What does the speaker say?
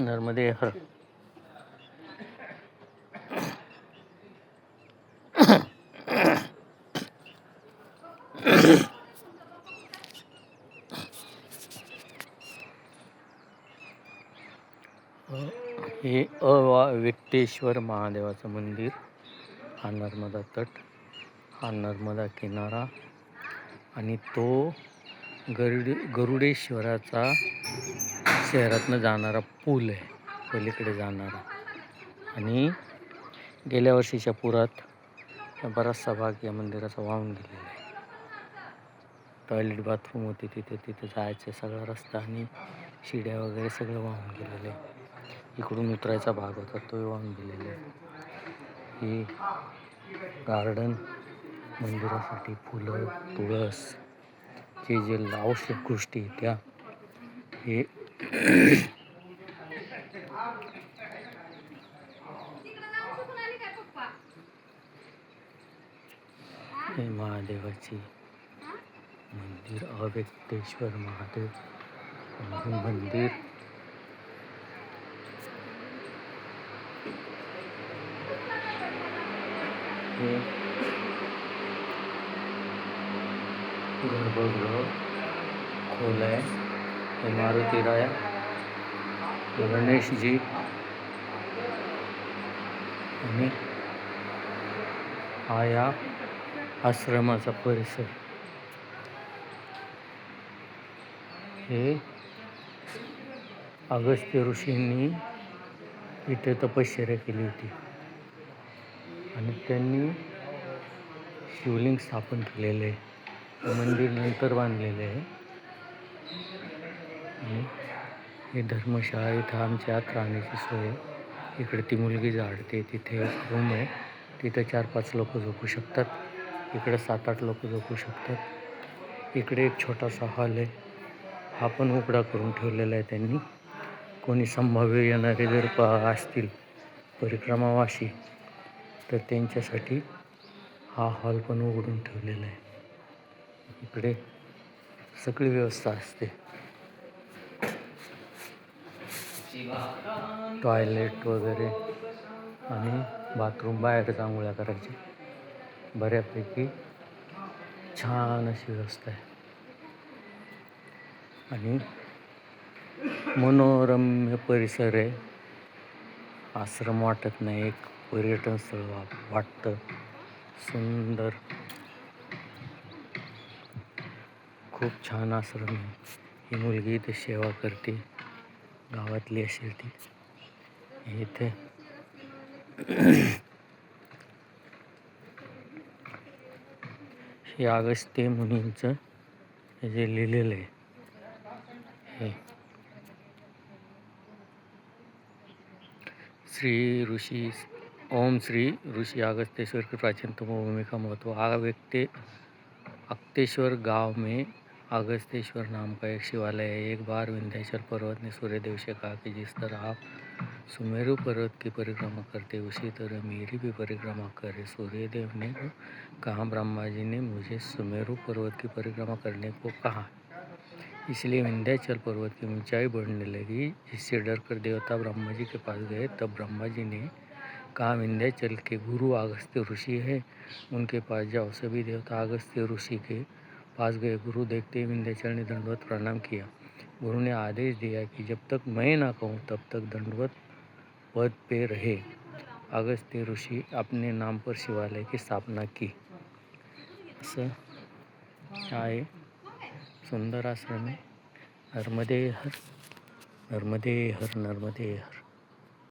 नर्मदे हर हे अव्यक्तेश्वर महादेवाचं मंदिर हा नर्मदा तट हा नर्मदा किनारा आणि तो गरुडे गरुडेश्वराचा शहरातनं जाणारा पूल आहे पलीकडे जाणारा. आणि गेल्या वर्षीच्या पुरात बराचसा भाग या मंदिराचा वाहून गेलेला आहे. टॉयलेट बाथरूम होते तिथे तिथे जायचं सगळा रस्ता आणि शिड्या वगैरे सगळं वाहून गेलेलं आहे. इकडून उतरायचा भाग होता तोही वाहून गेलेला आहे. ही गार्डन मंदिरासाठी फुलं तुळस जे जे आवश्यक गोष्टी आहेत त्या हे हे महादेवाची मंदिर अव्यक्तेश्वर महादेव मंदिर. हे गर्भगृह खोल आहे हे मारुतीराया गणेशजी आणि हा या आश्रमाचा परिसर हे अगस्त्य ऋषींनी इथे तपश्चर्या केली होती आणि त्यांनी शिवलिंग स्थापन केलेले आहे मंदिर नंतर बांधलेले आहे. आणि हे धर्मशाळा इथं आमच्या आत राहण्याची सोय आहे. इकडे ती मुलगी झाडते तिथे एक रूम आहे. तिथं चार पाच लोक झोपू शकतात. इकडे सात आठ लोक झोपू शकतात. इकडे एक छोटासा हॉल आहे. हा पण उघडा करून ठेवलेला आहे त्यांनी. कोणी संभाव्य येणारे जर पा असतील परिक्रमावासी तर त्यांच्यासाठी हा हॉल पण उघडून ठेवलेला आहे. इकडे सगळी व्यवस्था असते. टॉयलेट वगैरे आणि बाथरूम बाहेर आंघोळ्या करायची. बऱ्यापैकी छान अशी व्यवस्था आहे. आणि मनोरम्य परिसर आहे. आश्रम वाटत नाही एक पर्यटन स्थळ वा वाटतं. सुंदर. खूप छान आश्रम आहे ही मुलगी इथे सेवा करते. गावातली असेल ती. इथे. हे अगस्त्य मुनींचं हे जे लिहिलेलं आहे. हे. श्री ऋषी ओम श्री ऋषी अगस्तेश्वर की प्राचीनतम भूमिका महत्त्व आ व्यक्ति अक्तेश्वर गांव में अगस्तेश्वर नाम का एक शिवालय है। एक बार विंध्याचल पर्वत ने सूर्यदेव से कहा कि जिस तरह आप सुमेरु पर्वत की परिक्रमा करते उसी तरह मेरी भी परिक्रमा करें। सूर्यदेव ने कहा, ब्रह्मा जी ने मुझे सुमेरु पर्वत की परिक्रमा करने को कहा। इसलिए विंध्याचल पर्वत की ऊंचाई बढ़ने लगी। जिससे डर कर देवता ब्रह्मा जी के पास गए, तब ब्रह्मा जी ने कहा, विंध्याचल के गुरु अगस्त्य ऋषि है। उनके पास जाओ, सभी देवता अगस्त्य ऋषि के पास गए गुरु देखते ही विंध्याचल ने दंडवत प्रणाम किया। गुरु ने आदेश दिया कि जब तक मैं ना कहूँ तब तक दंडवत पद पे रहे। अगस्त्य ऋषि अपने नाम पर शिवालय की स्थापना की। असं आहे सुंदर आश्रम नर्मदे हर नर्मदे हर नर्मदे हर।